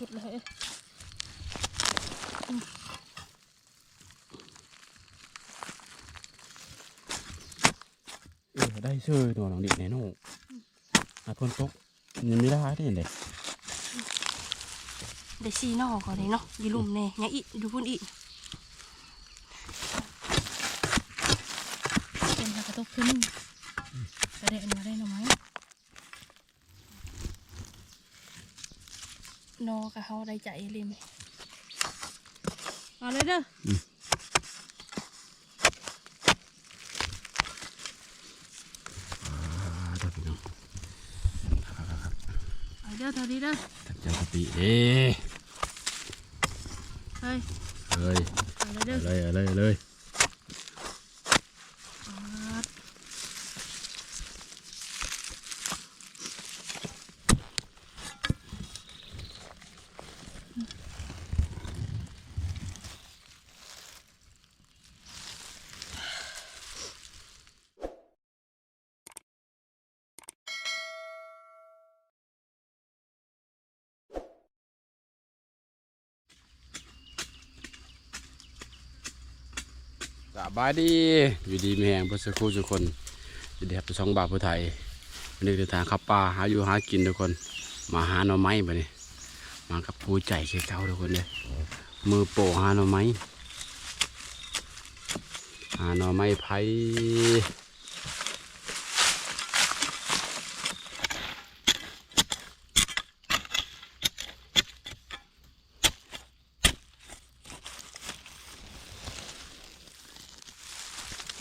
สุดเลยเออได้ชื่อตัวน้องดิแน่นอนอาพ่นตกยังไม่ได้ที่ไหนได้ซีนอกเขาเลยเนาะอยีลุ่มแน่ยังอีกอยู่พุ่นอีกเป็นกระตุกขึ้นกระเด็นมาได้หน่อไหมนอ กับเขาได้ใจเลยไหมเอาเลยเด้ออ่าเดี๋ยวพี่น้องเอาเด้อเท่านี้เด้อทักเจ้ากะปิเด้เฮ้ยเอ้ยเอาเลยเด้อ เอาเลยเอาเลยเอาเลย สบายดีอยู่ดีมีแหงพื่อสักครู่ทุกคนอยู่ดีครับไปช่องบาทผู้ไทยวันนี้เดินทางขับป่าหาอยู่หากินทุกคน มาหาหน่อไม้มาเนี่ยมากับผู้ใจเชี่ยเก้าทุกคนเลยมือโปะหาหน่อไม้หาหน่อไม้ไผ่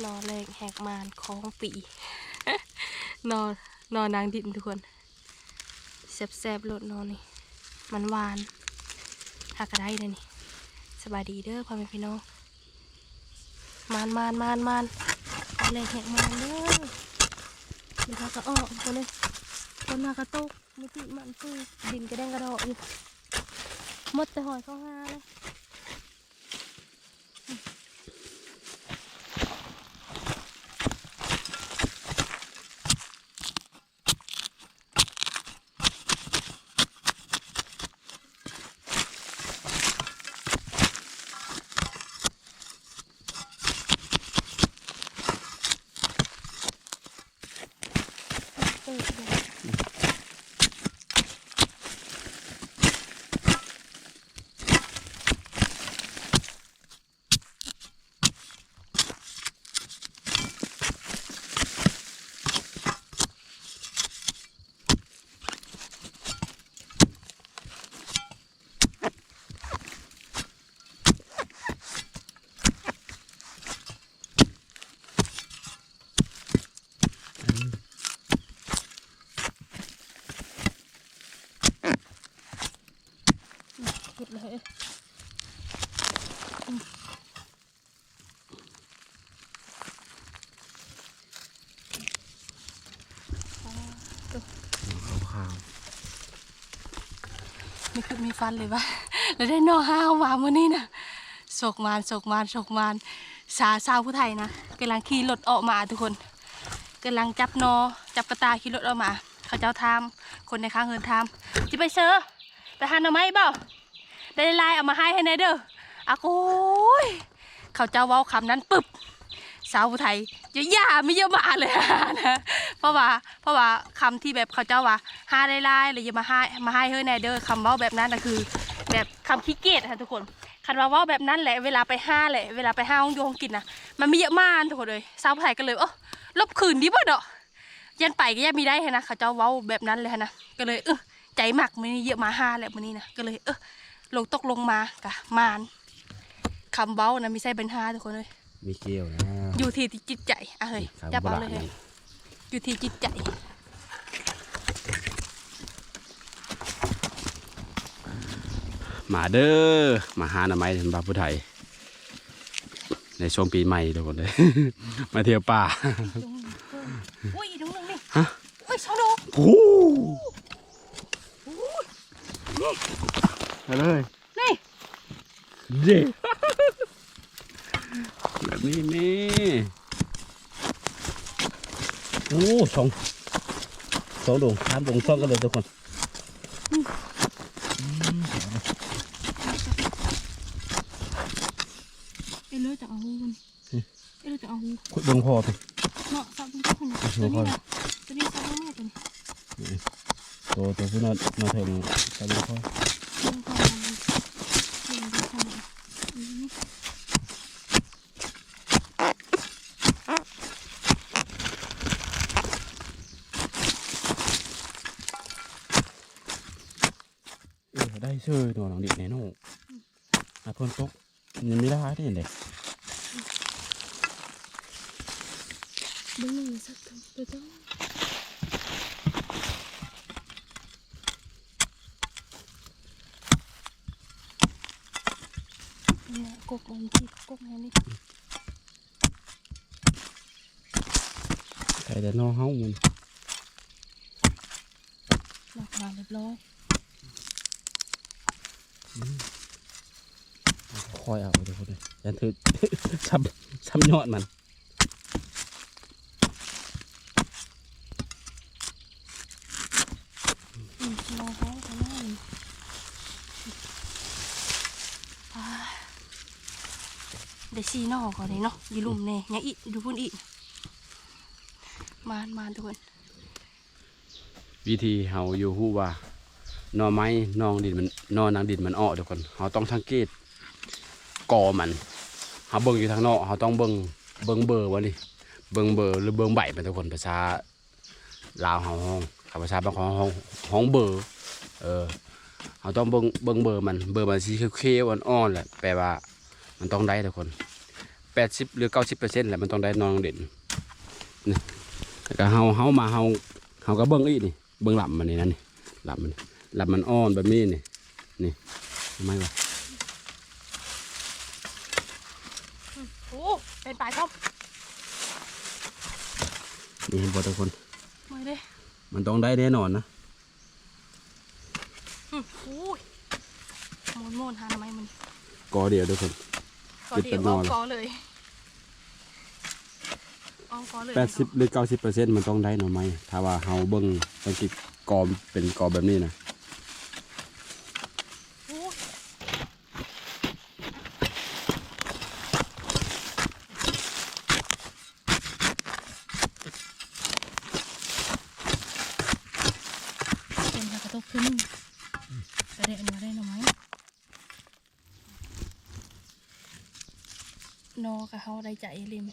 นอนแรงแหกมาน ของปีนอนนอนนางดินทุกคนแซบๆรดนอนนี่มันหวานหากระได้เลยนี่สบายดีเด้อพ่อแม่พี่น้องมานมานมานมานอนแรแหกมานเด้อมีทากระออคนเลยคนมากระตุกม่ติมันคือดินกระแดงกระดอกอยู่มดแต่หอยเข้าหาเลย เอ สุดเลยอืมอ่าตัวขาวนี่คือมีฟันเลยปะแล้วได้นอห้าวมาเมื่อนี้นะโศกมานโศกมานโศกมานสาสาวผู้ไทยนะกำลังขี่รถออกมาทุกคนกำลังจับนอ จับกระตายขี่รถออกมา เขาเจ้าทำคนในข้างเฮินทำจะไปเซอร์ไปหาหน่อไม้เปล่า ได้ไลน์เอามาให้ให้ในเด้ออากูยเขาเจ้าเว้าคำนั้นปึ๊บสาวผู้ไทยเยอะย่าไม่เยอะมาเลยนะเพราะว่าเพราะว่าคำที่แบบเขาเจ้าว่าห้าได้ไล่หรืออย่ามาให้มาให้เฮ้ยแน่เด้อคำเว่าแบบนั้นนะคือ แบบคำขี้เกียจค่ะทุกคนคันว่าเว่าแบบนั้นแหละเวลาไปห้าแหละเวลาไปห้าห้องโยงกินนะมันไม่เยอะมากทุกคนเลยสาวผู้ไทยก็เลยเออลบคืนดีบ่เนาะยันไปก็ยังมีได้นะเขาเจ้าเว้าแบบนั้นเลยนะก็เลยเออใจหมักมันนี้เยอะมาห้าแหละมันนี้นะก็เลยเออ ลงตกลงมากะมานคำเว้านะไม่ใช่เป็นห้าทุกคนเลยๆมีเกลียวนะอยู่ที่จิตใจอะเฮ้ยขาวจับโบเอาราเลณยเฮ้ยนี่อยู่ที่จิตใจมาเด้อมาหาหน่อไม้ถึงบาทผู้ไทย ในช่วงปีใหม่ทุกคนเลย มาเที่ยวป่าอุ้ยน้องนึงนี่ฮะอุ้ยสองดอกโอ้ มาเลย นี่เย่แบบนี้นี่โอ้สองสองดวงสามดวงซ้อนกันเลยทุกคนเอเลอจะเอาหูมันเอเลอจะเอาหูขุดดงพอไปเนาะสับตรงนี้คนตัวนี้นะตัวนี้สับตรงแม่ตัวนี้ตัวตัวพี่นอนมาเถิงสับตรงพอ มันก็มันมันก็ทำอันนี้เออได้ชื่อตัวหลังดิแน่นอนหาคนตกยังไม่ได้ที่ไหนเบิ้งมือสักตัวเจ้าเนี่ย กกมันที่กกมันนี่ใครแต่นอนเฮามันหลักมาเรียบร้อยคอยเอาทุกคนเลยยันถือซ้ำซ้ำยอดมัน อืมรอเขาทำหน้าเลยอ่า เดี๋ยวซีนอกก่อนเลยเนาะอยีหลุมแน่ยังอีกดูพุ่นอีกมานมานทุกคนวิธีเฮาอยู่ฮู้ว่าหนอไม้นองดินมันนอนนางดินมันออกทุกคนเฮาต้องสังเกตกอมันเฮาเบิ่งอยู่ทางนอกเฮาต้องเบิ่งเบิ่งเบอร์วะนี่เบิ่งเบอร์หรือเบิ่งใบมันทุกคนภาษาลาวเฮาห้องกับภาษาบางของห้องห้องเบอร์เออเฮาต้องเบิ่งเบิ่งเบอร์มันเบอร์มันสีเขียวอ่อนๆแหละแปลว่ามันต้องได้ทุกคน 80หรือ90%แหละมันต้องได้นองดินนี่แล้วก็เฮาเฮามาเฮาเฮาก็เบิ่งอีกนี่เบื้องหลับมันนี่นั่นนี่หลับมันหลับมันอ่อนแบบนี้นี่นี่ทำไมวะโอ้เป็นปลายครับนี่เห็นบอทุกคนมาเลยมันต้องได้แน่นอนนะอืมโอ้ยโมนโมนหาทำไมมันกอเดียวทุกคนก็ติดเดี๋ยวเป็นนเอาอนกอเลยเอากอเลย แปดสิบหรือเก้าสิบเปอร์เซ็นต์มันต้องได้หน่อไม้ถ้าว่าเฮาเบิ้งสังเกตกอเป็นกอแบบนี้นะโอ้ยเป็นกะตุกขึ้นกระเด็นมาได้หน่อไหมนกับเขาได้ใจริม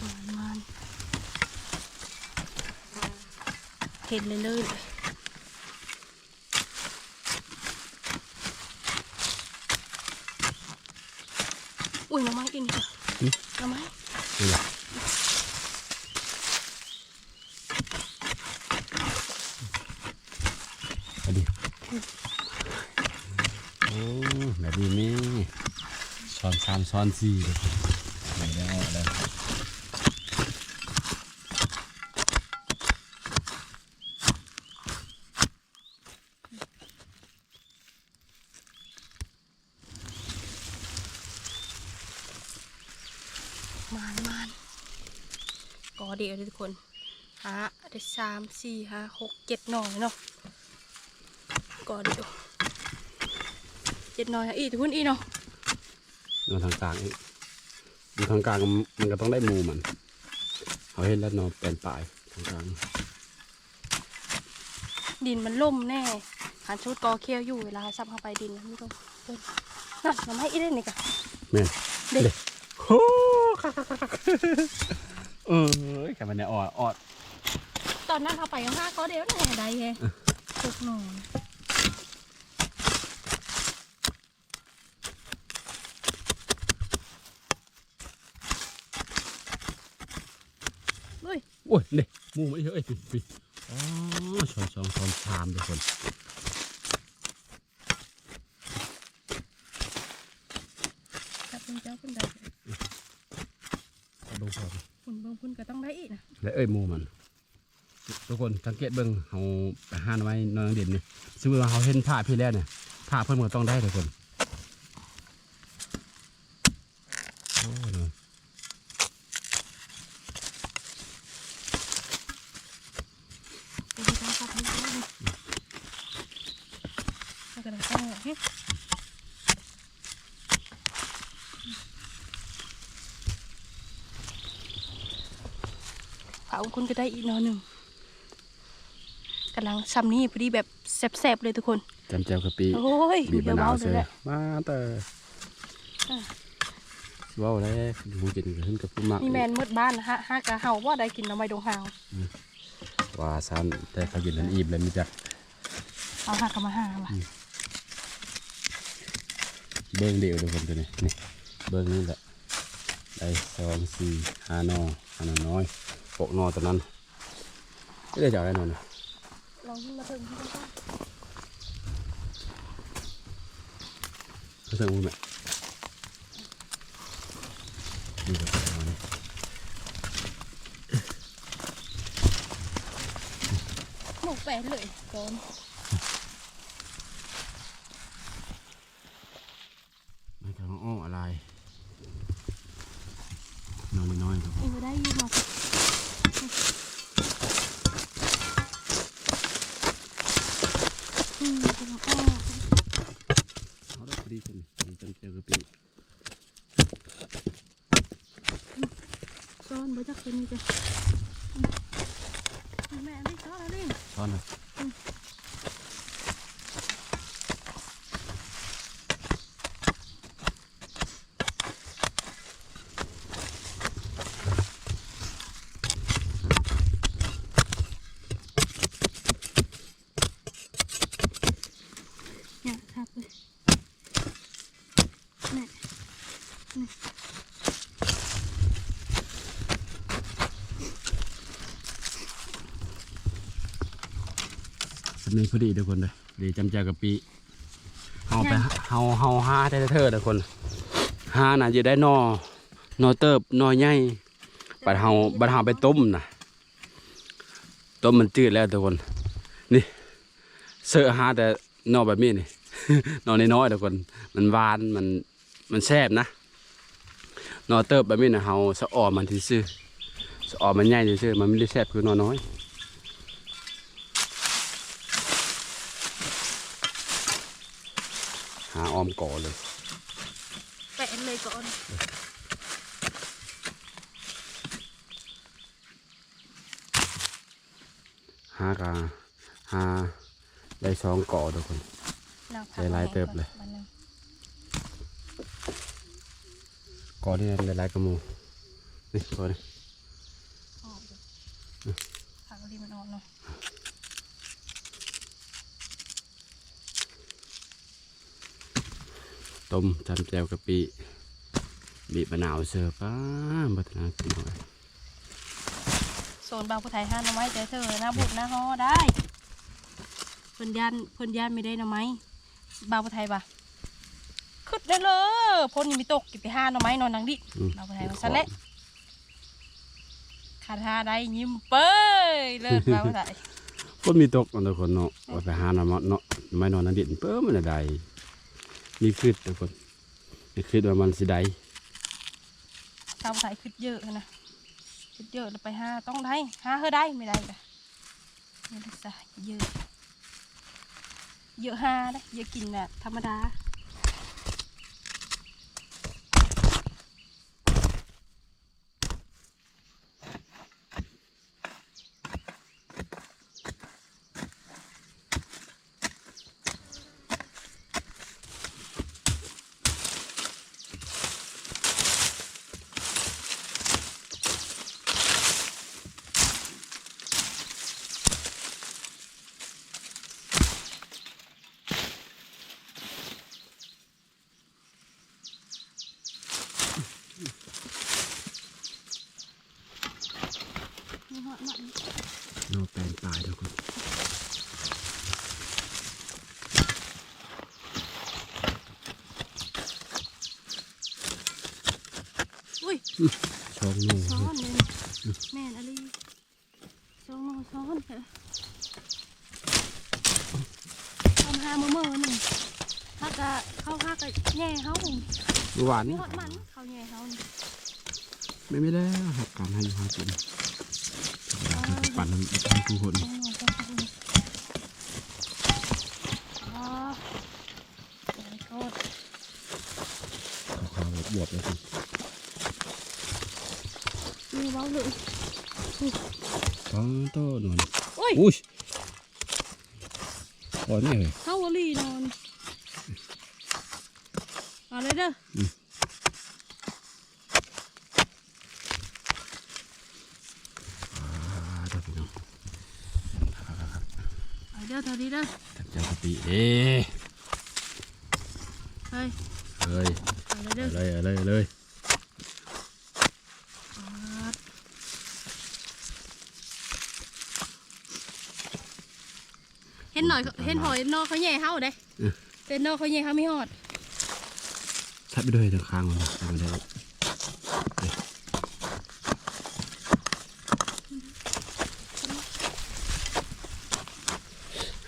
มันมันเห็นเลยเลยเลยอุ้ยน้ำไม้กินค่ะน้ำไม้นี่แหละเอาดิโอ้แบบนี้แม่ซ้อนสามซ้อนสี่เลยไม่ได้ออกแล้ว มันมันก็เดียวเลยทุกคนหาได้ สามสี่ห้าหกเจ็ดหน่อยเนาะก็เดียวเจ็ดหน่อยอะอีทุกคนอีเนาะนอนทางกลางอีกอยู่ทางกลางมันก็ต้องได้หมูมันเขาเห็นแล้วนอนเป็นปลายทางกลางดินมันล่มแน่หันชุดกอเคี้ยวอยู่เวลาซับเข้าไปดินนะไม่ต้องเพิ่นนั่นน้ำให้อีได้นี่กะแม่นเด็กโอ้คักคักคักคักเออแค่มันเนี่ยออดออดต อนนั้นเอาไปห้าก็เดียวแน่ได้แฮะทุกหนอนเฮ้ยโอ้ยเนี่ยหมูไม่เยอะเอ้ยพี่พี่อ๋อช้อนสองช้อนสามทุกคนจับเป็นเจ้าพุ่นได้เอาดูพอดิพุ่นเบางพุ่นก็ต้องได้อีกนะแล้วเอ้ยหมูมัน ทุกคนสังเกตเบิ่งเฮาไปหานไม้นอนเด่นนี่สมมุติว่าเฮาเห็นผ้าพี่แล้วเนี่ยผ้าเพิ่อนก็ต้องได้ทุกคนโอ้เนาะไปดูกันเราจะต้องให้เขาคุณก็ได้อีกนอนหนึ่ง กำลังซ้ำนี่พอดีแบบแซ่บๆเลยทุกคนจำแจวกะปิโอ้ยบีบอย่ามะนาวเว้าเลใส่ยแหละมาแต่อะเว้าแล้วหูกินก็ขึ้นกับผู้มักนี่แมนมืดบ้านนะฮะฮากะเฮาว่าได้กินน้ำใบดงหาวว่าซันแต่เขากินนั้นอิ่มเลยมีจักเอาฮากะมาหาว่ะเบิ่งเดียวทุกคนตัวนี้นี่เบิ่งนี่แหละได้สองสี่ห้าหนอห้าหนอน้อยหกหนอตัวนั้นไม่ได้จากอะไรนอนนะ ลองขึ้นมาเพิ่มที่บ้านเขาเสริมมือไหมนี่ก็ประมาณนี้ หนูแปะเลยก่อน ไม่กำลังอ้ออะไรนอนน้อยๆครับผม เออได้ยินมาอืมกำลังอ้อ เขาได้พอดีกันมีจำเจอกะปิ ซ้อนบ่ จักเป็นนี่จ้ะอืมแม่ไม่ซ้อนแล้วนี่ซ้อนนะ เนี่ยครับเลยแม่ สำเนียงพอดีทุกคนเลยดีจำเจอกะปิเฮาไปหาเฮาเฮาหาได้เถิดทุกคนหาน่ะจะได้หนอหนอเติบหนอใหญ่บัดเฮาบัดเฮาไปต้มน่ะต้มมันจืดแล้วทุกคน นี่เสือหาแต่หนอแบบนี้นี่หนอน้อยๆทุกคน มันหวานมันมันแซ่บนะหนอเติบแบบนี้นะเฮาสะออมมันที่ซื่อสะออมมันใหญ่ที่ซื่อมันไม่ได้แซ่บคือหนอน้อย หาออมก่อเลยแปะเลยก่อนหากาหาได้สองก่อทุกคนนางใจร้ายเติบเลยบัดนึงก่อที่ได้หลายกระมูนี่ก่อนี่ ออกเลยผักกะทิมันออกเนาะ ต้มจำแจวกะปิบีบมะนาวเสิร์ฟป้าบัตนากินหน่อยโซนบางผู้ไทยห้าหน่อไม้แต่เธอหน้าบุกหน้าฮอได้เพิ่นยันเพิ่นยันไม่ได้หน่อไม้บางผู้ไทยปะขึ้นได้เลยพ้นยังมีตกกินไปห้าหน่อไม้นอนนังดิอืมบางผู้ไทยมาซะและขาดหาได้ยิ้มเป้ยเลิศบางผู้ไทยคนมีตกอันทุกคนเนาะเอาไปหาหน่อมะเนาะไม่นอนนั่นดินเปิ้มมันได้ นี่คืดทุกคนนี่คืดว่ามันสิได้ชาวผู้ไทยคืดเยอะนะคืดเยอะไปห้าต้องได้ห้าเฮอได้ไม่ได้เลยไม่ได้สะเยอะ เยอะห้าได้เยอะกินแบบธรรมดา นี่ฮอดมาก เนาะแปลงตายทุกคน อุ้องหนูซ้อนเลยแม่นอะไรสองหนอซ้อนเถอะทำหามือมือหนึ่งถ้ากะเข้าข้ากะแง่เขาเมื่อวานมีนี้หอดมันเขาแง่เขาไม่ไม่ได้หักการให้อยู่หากินปั่นให้ทุกคนขาวบวบเลยสิ มีเว้าเลยอ๋อโต้นวลโอ้ยอุ้ยโอ้ยนี่เลยเข้าวอลี่นอนเอาเลยเด้ออ่าเด้อพี่น้องเอาเด้อเท่านี้เด้อจับเจ้ากะปิเอ้เฮ้ยเอ้ยเอาเลยเด้อเอาเลยเอาเลยเอาเลย เห็นหน่ อยเห็นหอยนอเขาแย่เฮาเด้เป็นนอเขาแย่เฮาไม่หอดทัดไปด้วยทางข้างมันนะทำได้เอ้ย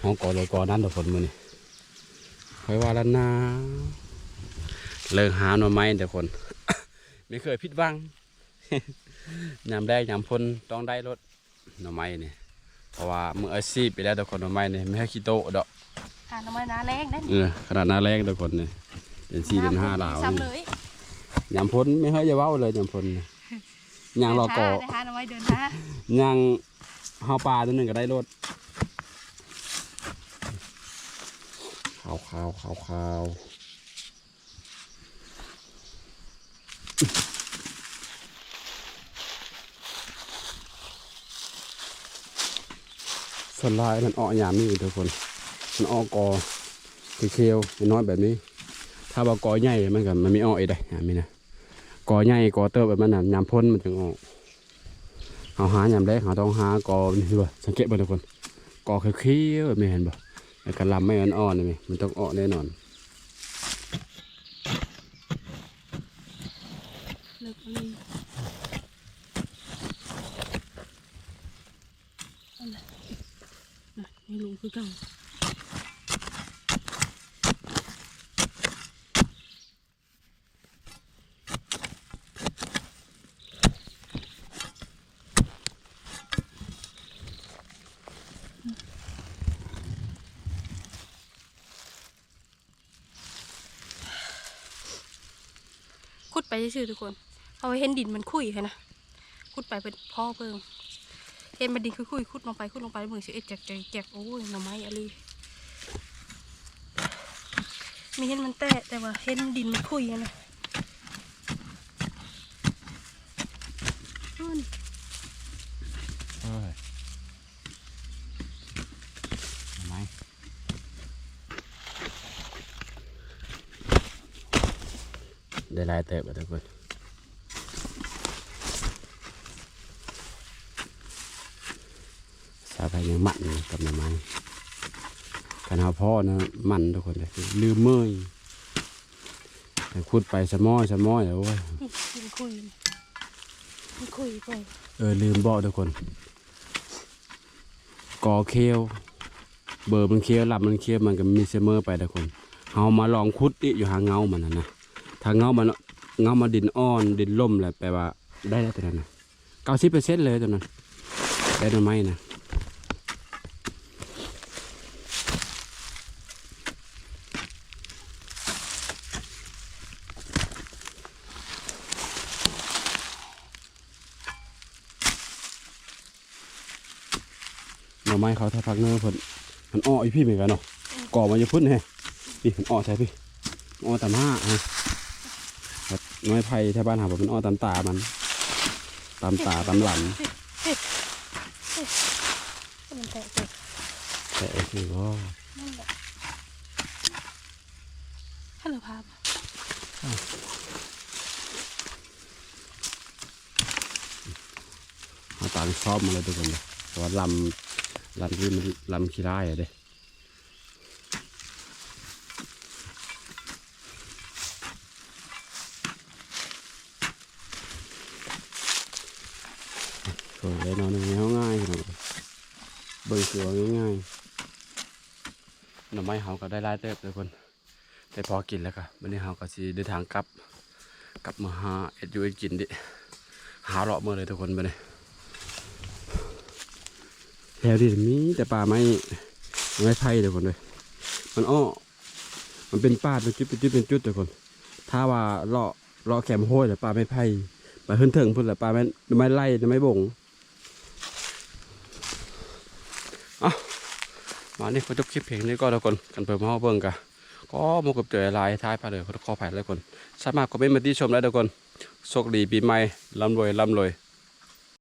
ห้องก่อเลยก่อนั่นทุกคนมือนี่คอยว่าแล้วนะเลิกหาหน่อไม้ทุกคน ไม่เคยผิดหวังยามแรกยามพ้นต้องได้รถหน่อไม้นี่ เพราะว่ามืออาชีพไปแล้วทุกคนหน่อไม้นี่ไม่ให้ขี้โตะดอกหาหน่อไม้นาแรงได้เออขนาดหน้าแรงทุกคนนี่เดือนสี่เดือนห้าหลาวซ้ำเลยยามพ้นไม่ให้จะเว้าเลยยามพ้นนี่ยางรอก่อเดินหาหน่อไม้เดินหายางเฮาปลาตัวหนึ่งก็ได้รถขาวขาวขาวขาว สลายมันออกยามนี่ทุกคน มันออกกอเคียวน้อยแบบนี้ ถ้าว่ากอใหญ่มันก็มันไม่ออกอีกได้ยามนี้นะกอใหญ่กอเติบแบบมันน่ะยามพ้นมันถึงออกเอาหายามแรกเราต้องหากอนี่บ่สังเกตบ่ทุกคนกอเขียวๆไม่เห็นบ่ไอ้กระลำไม่อ่อนๆนี่มมันต้องออกแน่นอนเลิกเลยเอาล่ะน่ะไม่รู้คือเก่าขุดไปซื่อๆทุกคน เอาไว้เห็นดินมันคุยค่ะนะขุดไปเป็นพ่อเพิ่ง เห็นมันดินคุยๆขุดลงไปขุดลงไปมือสิเอ็ดแจกแจกแจกโอ้ยหน่อไม้อะไรมีเห็นมันแตะแต่ว่าเห็นดินมันคุยนะนี่ไหมได้ลายเติบอะทุกคนสา ไปยังมันกับหน่อไม้กันเอาพ่อนะมันทุกคนเลยลืมเมื่อยแต่ขุดไปสมอยสมอยโอ้ยนี่ดินคุยคุยไปเออลืมบอกทุกคนกอเคียวเบอร์มันเคียวลำมันเคียวมันก็มีเสมอไปทุกคนเอามาลองคุดดิอยู่หางเงามันนะนะถ้าเงามันเงามาดินอ่อนดินล่มแหละแปลว่าได้แล้วแตัวนั้นเก้าสิบเปอร์เซ็นต์เลยตัวนั้นได้หน่อไม้นะหน่อไม้ เขาถ้าพักเนื้อเพิ่นมันอ้ออีพี่เหมือนกันเนาะก่อมันจะพุ่นแฮะพี่มันอ้อใช่พี่อ้อตามห้าฮะแบบน้อยไผ่ที่บ้านหาว่ามันอ้อตามตามัน ตามตาตามหลังมันแตะเจ็บแต่ไอ้คือว่านั่นแหละฮัลโหลพาบเอาตามชอบมาเลยทุกคนเลยเพราะว่าลำ ลำที่มันลำขี้ร้ายอะเด้สวยเลยนอนในห้องง่ายขนาดนั้นเบิ่งคือว่าง่ายหน่อไม้เฮาก็ได้หลายเติบทุกคนได้พอกินแล้วก็วันนี้เฮาก็สิเดินทางกลับกลับมาหาเอ็ดยูเอ็ดกินดิหาเลาะเมื่อเลยทุกคนไปเลย แถวนี้มีแต่ป่าไม้ไม้ไผ่ทุกคนเลย มันอ้อมันเป็นป่าเป็นจุดเป็นจุดเป็นจุดทุกคน ถ้าว่าเลาะเลาะแคมโห้ยแต่ป่าไม้ไผ่ไปขึ้นเถิงพุ่นแหละป่าไม้ไม้ไล่ไม้บงมาเนี่เขาจบคลิปเพลงนี้ก็แล้วคนกันเพิ่มห้าเบิ่งกะก็มากับเจอลายท้ายไปเลยขอขอผ่านแล้วคนสามารถคอมเมนมาที่ชมได้ทุกคนโชคดีปีใหม่ร่ำรวยร่ำรวย